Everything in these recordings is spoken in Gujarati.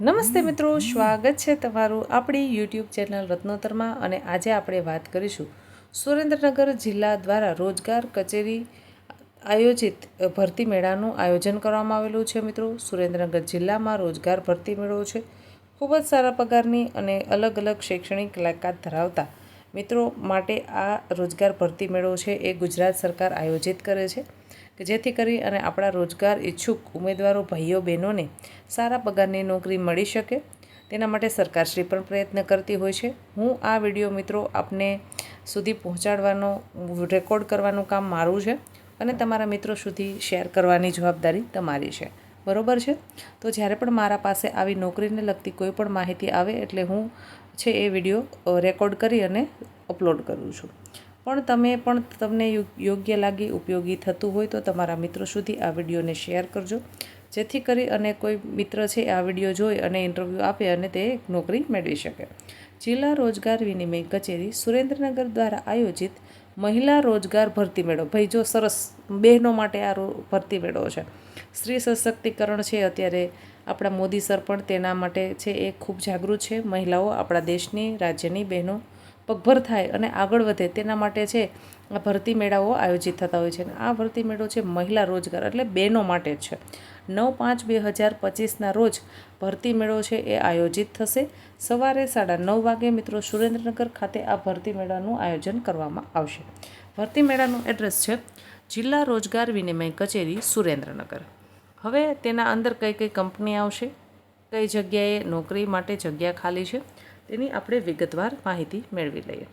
નમસ્તે મિત્રો, સ્વાગત છે તમારું આપણી યુટ્યુબ ચેનલ રત્નોતરમાં અને આજે આપણે વાત કરીશું સુરેન્દ્રનગર જિલ્લા દ્વારા રોજગાર કચેરી આયોજિત ભરતી મેળાનું આયોજન કરવામાં આવેલું છે મિત્રો. સુરેન્દ્રનગર જિલ્લામાં રોજગાર ભરતી મેળો છે. ખૂબ જ સારા પગારની અને અલગ અલગ શૈક્ષણિક લાયકાત ધરાવતા મિત્રો માટે આ રોજગાર ભરતી મેળો છે એ ગુજરાત સરકાર આયોજિત કરે છે. કે જેથી કરી અને આપણા રોજગાર ઈચ્છુક ઉમેદવારો, ભાઈઓ, બહેનોને સારા પગારની નોકરી મળી શકે. તેના માટે સરકારશ્રી પણ પ્રયત્ન કરતી હોય છે. હું આ વીડિયો મિત્રો આપને સુધી પહોંચાડવાનો, રેકોર્ડ કરવાનું કામ મારું છે અને તમારા મિત્રો સુધી શેર કરવાની જવાબદારી તમારી છે. બરોબર છે? તો જ્યારે પણ મારા પાસે આવી નોકરીને લગતી કોઈ પણ માહિતી આવે એટલે હું છે એ વીડિયો રેકોર્ડ કરી અને અપલોડ કરું છું. પણ તમે પણ તમને યોગ્ય લાગી, ઉપયોગી થતું હોય તો તમારા મિત્રો સુધી આ વિડીયોને શેર કરજો. જેથી કરી અને કોઈ મિત્ર છે, આ વીડિયો જોઈ અને ઇન્ટરવ્યૂ આપે અને તે નોકરી મેળવી શકે. જિલ્લા રોજગાર વિનિમય કચેરી સુરેન્દ્રનગર દ્વારા આયોજિત મહિલા રોજગાર ભરતી મેળો. ભાઈ, જો સરસ બહેનો માટે આ ભરતી મેળો છે. સ્ત્રી સશક્તિકરણ છે, અત્યારે આપણા મોદી સર પણ તેના માટે છે, એ ખૂબ જાગૃત છે. મહિલાઓ આપણા દેશની, રાજ્યની બહેનો પગભર થાય અને આગળ વધે તેના માટે છે આ ભરતી મેળાઓ આયોજિત થતા હોય છે. અને આ ભરતી મેળો છે મહિલા રોજગાર એટલે બહેનો માટે જ છે. નવ પાંચ બે હજાર પચીસના રોજ ભરતી મેળો છે એ આયોજિત થશે. સવારે સાડા નવ વાગે મિત્રો સુરેન્દ્રનગર ખાતે આ ભરતી મેળાનું આયોજન કરવામાં આવશે. ભરતી મેળાનું એડ્રેસ છે જિલ્લા રોજગાર વિનિમય કચેરી સુરેન્દ્રનગર. હવે તેના અંદર કઈ કઈ કંપની આવશે? કઈ જગ્યાએ નોકરી માટે જગ્યા ખાલી છે? તેની આપણે વિગતવાર માહિતી મેળવી લઈએ.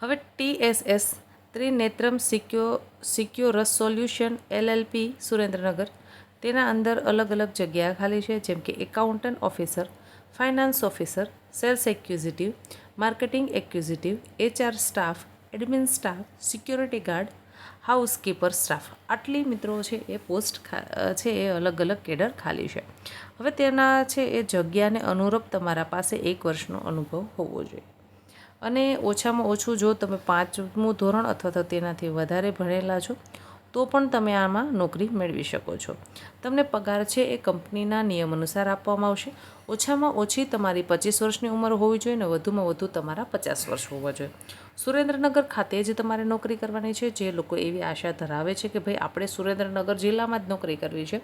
હવે ટીએસએસ ત્રિનેત્રમ સિક્યો, સિક્યોરસ સોલ્યુશન એલએલપી સુરેન્દ્રનગર, તેના અંદર અલગ અલગ જગ્યા ખાલી છે, જેમ કે accountant officer, finance officer, sales executive, marketing executive, HR staff, admin staff, security guard housekeeper staff આટલી મિત્રો છે એ પોસ્ટ છે એ અલગ અલગ કેડર ખાલી છે. હવે તેના છે એ જગ્યાને અનુરૂપ તમારા પાસે એક વર્ષનો અનુભવ હોવો જોઈએ. અને ઓછામાં ઓછું જો તમે પાંચમું ધોરણ અથવા તો તેનાથી વધારે ભણેલા છો તો પણ તમે આમાં નોકરી મેળવી શકો છો. તમને પગાર છે એ કંપનીના નિયમ અનુસાર આપવામાં આવશે. ઓછામાં ઓછી તમારી પચીસ વર્ષની ઉંમર હોવી જોઈએ ને વધુમાં વધુ તમારા પચાસ વર્ષ હોવા જોઈએ. સુરેન્દ્રનગર ખાતે જ તમારે નોકરી કરવાની છે. જે લોકો એવી આશા ધરાવે છે કે ભાઈ, આપણે સુરેન્દ્રનગર જિલ્લામાં જ નોકરી કરવી છે.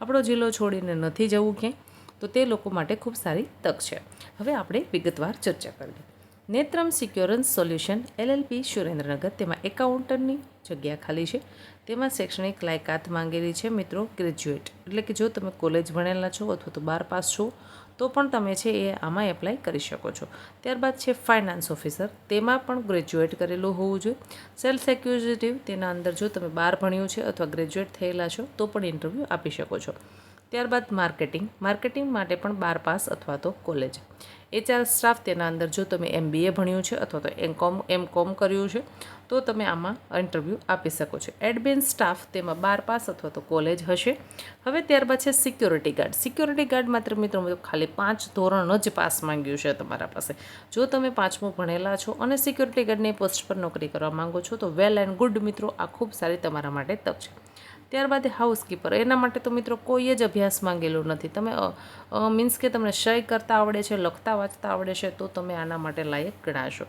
આપણો જિલ્લો છોડીને નથી જવું ક્યાંય. તો તે લોકો માટે ખૂબ સારી તક છે. હવે આપણે વિગતવાર ચર્ચા કરીએ. Netram securance solution LLP Surendranagar. તેમાં એકાઉન્ટન્ટની જગ્યા ખાલી છે. તેમાં શૈક્ષણિક લાયકાત માંગેલી છે મિત્રો ગ્રેજ્યુએટ. એટલે કે જો તમે કોલેજ ભણેલા છો અથવા તો બાર પાસ છો, તો પણ તમે છે એ આમાં એપ્લાય કરી શકો છો. ત્યારબાદ છે ફાઇનાન્સ ઓફિસર. તેમાં પણ ગ્રેજ્યુએટ કરેલું હોવું જોઈએ. સેલ્ફ એક્યુઝિટિવ તેના અંદર જો તમે બાર ભણ્યું છે અથવા ગ્રેજ્યુએટ થયેલા છો, તો પણ ઇન્ટરવ્યૂ આપી શકો છો. ત્યારબાદ માર્કેટિંગ. માર્કેટિંગ માટે પણ બાર પાસ અથવા તો કોલેજ. એચઆર સ્ટાફ તેના અંદર જો તમે એમબીએ ભણ્યું છે અથવા તો એમ કોમ એમ કોમ કર્યું છે, તો તમે આમાં ઇન્ટરવ્યૂ આપી શકો છો. એડમિન સ્ટાફ તેમાં બાર પાસ અથવા તો કોલેજ હશે. હવે ત્યારબાદ છે સિક્યોરિટી ગાર્ડ. સિક્યોરિટી ગાર્ડ માત્ર મિત્રો ખાલી પાંચ ધોરણ જ પાસ માંગ્યું છે તમારા પાસે. જો તમે પાંચમું ભણેલા છો અને સિક્યોરિટી ગાર્ડની પોસ્ટ પર નોકરી કરવા માંગો છો, તો વેલ એન્ડ ગુડ મિત્રો, આ ખૂબ સારી તમારા માટે તક છે. ત્યારબાદ હાઉસકીપર એના માટે તો મિત્રો કોઈ જ અભ્યાસ માંગેલો નથી. તમે મીન્સ કે તમને શય કરતા આવડે છે, લખતા વાંચતા આવડે છે, તો તમે આના માટે લાયક ગણાશો.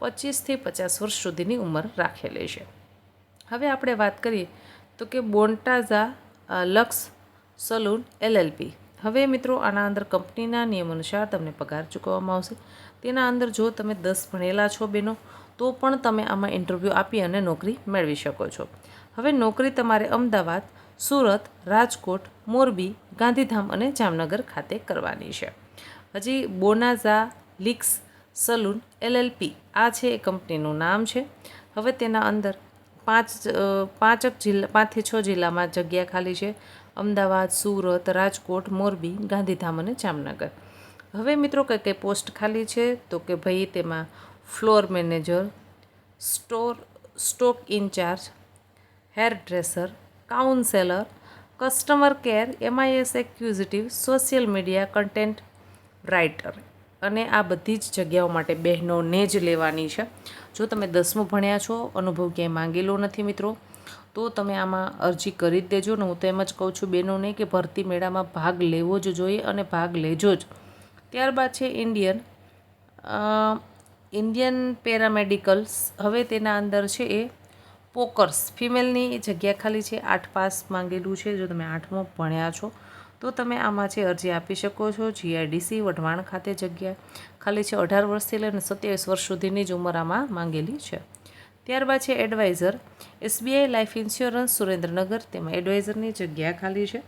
પચીસથી પચાસ વર્ષ સુધીની ઉંમર રાખેલી છે. હવે આપણે વાત કરીએ તો કે બોન્ટાઝા લક્ષ સલૂન એલએલપી હવે મિત્રો આના અંદર કંપનીના નિયમ અનુસાર તમને પગાર ચૂકવવામાં આવશે. તેના અંદર જો તમે દસ ભણેલા છો બેનો તો પણ તમે આમાં ઇન્ટરવ્યૂ આપી અને નોકરી મેળવી શકો છો. હવે નોકરી તમારે અમદાવાદ, સુરત, રાજકોટ, મોરબી, ગાંધીધામ અને જામનગર ખાતે કરવાની છે. હજી બોનાઝા લિક્સ સલૂન એલએલપી આ છે એ કંપનીનું નામ છે. હવે તેના અંદર પાંચ પાંચક જિલ્લા પાંચથી છ જિલ્લામાં જગ્યા ખાલી છે. અમદાવાદ, સુરત, રાજકોટ, મોરબી, ગાંધીધામ અને જામનગર. હવે મિત્રો કઈ કઈ પોસ્ટ ખાલી છે? તો કે ભાઈ તેમાં floor manager, store, stock incharge hair dresser counsellor customer care MIS executive social media content writer અને આ બધી જ જગ્યાઓ માટે બહેનોને જ લેવાની છે. જો તમે દસમું ભણ્યા છો, અનુભવ ક્યાંય માંગેલો નથી મિત્રો, તો તમે આમાં અરજી કરી જ દેજો ને હું તો એમ જ કહું છું બહેનોને કે ભરતી મેળામાં ભાગ લેવો જ જોઈએ અને ભાગ લેજો જ. ત્યારબાદ છે ઇન્ડિયન ઇન્ડિયન પેરામેડિકલ્સ. હવે તેના અંદર છે એ પોકર્સ ફિમેલની જગ્યા ખાલી છે, આઠ પાસ માંગેલું છે, જો તમે આઠમો ભણ્યા છો, તો તમે આમાં છે અરજી આપી શકો છો, જીઆઈડીસી, વઢવાણ ખાતે જગ્યા, ખાલી છે અઢાર વર્ષથી લઈને સત્યાવીસ વર્ષ સુધીની જ ઉંમર આમાં માંગેલી છે. ત્યારબાદ છે advisor, SBI life insurance Surendranagar, તેમાં એડવાઇઝરની જગ્યા ખાલી છે.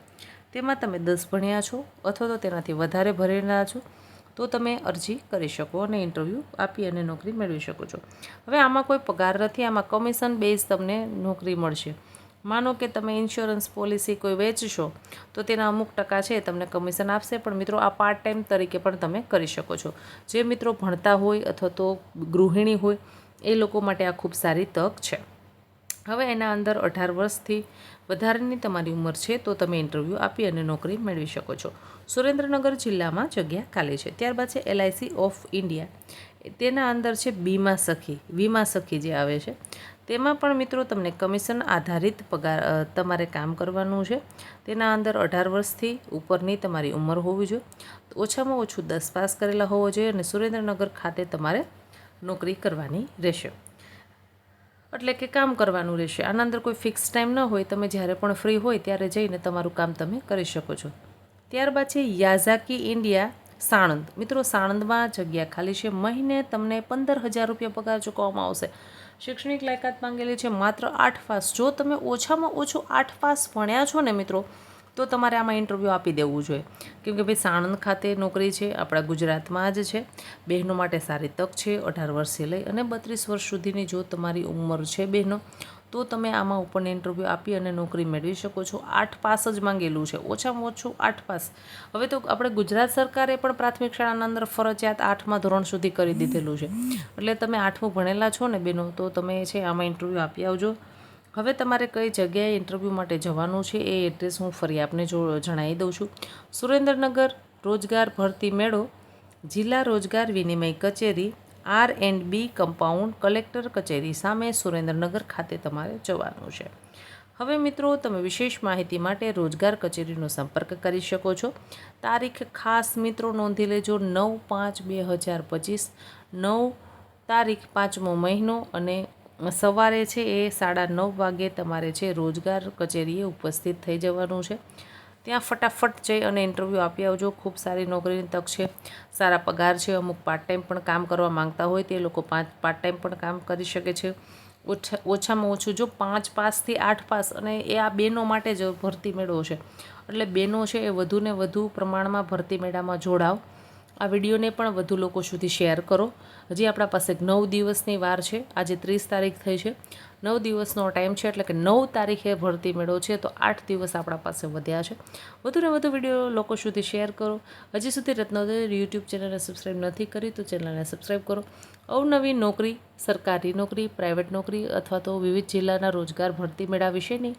તેમાં તમે દસ ભણ્યા છો, અથવા તો તેનાથી વધારે ભરેલા છો તો તમે અરજી કરી શકો અને ઇન્ટરવ્યૂ આપી અને નોકરી મેળવી શકો છો. હવે આમાં કોઈ પગાર નથી, આમાં કમિશન બેઝ તમને નોકરી મળશે. માનો કે તમે ઇન્સ્યોરન્સ પોલિસી કોઈ વેચશો, તો તેના અમુક ટકા છે તમને કમિશન આપશે, પણ મિત્રો આ પાર્ટ ટાઈમ તરીકે પણ તમે કરી શકો છો. જે મિત્રો ભણતા હોય અથવા તો ગૃહિણી હોય, એ લોકો માટે આ ખૂબ સારી તક છે. હવે એના અંદર અઢાર વર્ષથી વધારેની તમારી ઉંમર છે તો તમે ઇન્ટરવ્યૂ આપી અને નોકરી મેળવી શકો છો. સુરેન્દ્રનગર જિલ્લામાં જગ્યા ખાલી છે. ત્યારબાદ છે એલઆઈસી ઓફ ઇન્ડિયા તેના અંદર છે બીમા સખી. વીમા સખી જે આવે છે. તેમાં પણ મિત્રો તમને કમિશન આધારિત પગાર તમારે કામ કરવાનું છે. તેના અંદર અઢાર વર્ષથી ઉપરની તમારી ઉંમર હોવી જોઈએ. ઓછામાં ઓછું દસ પાસ કરેલા હોવો જોઈએ અને સુરેન્દ્રનગર ખાતે તમારે નોકરી કરવાની રહેશે. એટલે કે કામ કરવાનું રહેશે. આના અંદર કોઈ ફિક્સ ટાઈમ ન હોય, તમે જ્યારે પણ ફ્રી હોય ત્યારે જઈને તમારું કામ તમે કરી શકો છો. ત્યારબાદ છે યાઝાકી ઇન્ડિયા સાણંદ. મિત્રો, સાણંદમાં જગ્યા ખાલી છે. મહિને તમને પંદર હજાર રૂપિયા પગાર ચૂકવવામાં આવશે. શૈક્ષણિક લાયકાત માંગેલી છે માત્ર આઠ પાસ. જો તમે ઓછામાં ઓછું આઠ પાસ ભણ્યા છો ને મિત્રો તો તમારે આમાં ઇન્ટરવ્યૂ આપી દેવું જોઈએ. કેમ કે ભાઈ સાણંદ ખાતે નોકરી છે, આપણા ગુજરાતમાં જ છે. બહેનો માટે સારી તક છે, અઢાર વર્ષથી લઈ અને બત્રીસ વર્ષ સુધીની જો તમારી ઉંમર છે બહેનો, તો તમે આમાં ઉપરને ઇન્ટરવ્યૂ આપી અને નોકરી મેળવી શકો છો. આઠ પાસ જ માંગેલું છે. ઓછામાં ઓછું આઠ પાસ. હવે તો આપણે ગુજરાત સરકારે પણ પ્રાથમિક શાળાના અંદર ફરજિયાત આઠમા ધોરણ સુધી કરી દીધેલું છે. એટલે તમે આઠમું ભણેલા છો ને બેનો તો તમે છે આમાં ઇન્ટરવ્યૂ આપી આવજો. હવે તમારે કઈ જગ્યાએ ઇન્ટરવ્યૂ માટે જવાનું છે એ એડ્રેસ હું ફરી આપને જો જણાવી દઉં છું. સુરેન્દ્રનગર રોજગાર ભરતી મેળો, જિલ્લા રોજગાર વિનિમય કચેરી R and B compound collector કચેરી સામે સુરેન્દ્રનગર ખાતે તમારે જવાનું છે. હવે મિત્રો, તમે વિશેષ માહિતી માટે રોજગાર કચેરીનો સંપર્ક કરી શકો છો. તારીખ ખાસ મિત્રો નોંધી લેજો, નવ પાંચ બે હજાર પચીસ, નવ તારીખ પાંચમો મહિનો અને સવારે છે એ સાડા નવ વાગે તમારે છે રોજગાર કચેરીએ ઉપસ્થિત થઈ જવાનું છે. ત્યાં ફટાફટ જઈ અને ઇન્ટરવ્યૂ આપી આવજો. ખૂબ સારી નોકરીની તક છે. સારા પગાર છે. અમુક પાર્ટ ટાઈમ પણ કામ કરવા માંગતા હોય તે લોકો પાંચ પાર્ટ ટાઈમ પણ કામ કરી શકે છે. ઓછા, ઓછામાં ઓછું જો પાંચ પાસથી આઠ પાસ અને એ આ બેનો માટે જ ભરતી મેળવો છે. એટલે બેનો છે એ વધુને વધુ પ્રમાણમાં ભરતી મેળામાં જોડાવ. આ વિડીયોને પણ વધુ લોકો સુધી શેર કરો. હજી આપણા પાસે નવ દિવસની વાર છે. આજે ત્રીસ તારીખ થઈ છે. નવ દિવસનો ટાઈમ છે એટલે કે નવ તારીખે ભરતી મેળો છે, તો આઠ દિવસ આપણા પાસે વધ્યા છે. વધુને વધુ વીડિયો લોકો સુધી શેર કરો. હજી સુધી રત્નોદય યુટ્યુબ ચેનલને સબસ્ક્રાઈબ નથી કરી, તો ચેનલને સબસ્ક્રાઈબ કરો. અવનવી નોકરી, સરકારી નોકરી પ્રાઇવેટ નોકરી અથવા તો વિવિધ જિલ્લાના રોજગાર ભરતી મેળા વિશેની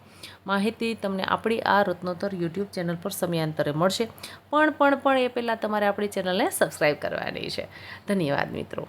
માહિતી તમને આપણી આ રત્નોત્તર યુટ્યુબ ચેનલ પર સમયાંતરે મળશે. પણ પણ પણ એ પહેલાં તમારે આપણી ચેનલને સબસ્ક્રાઈબ કરવાની છે. ધન્યવાદ મિત્રો.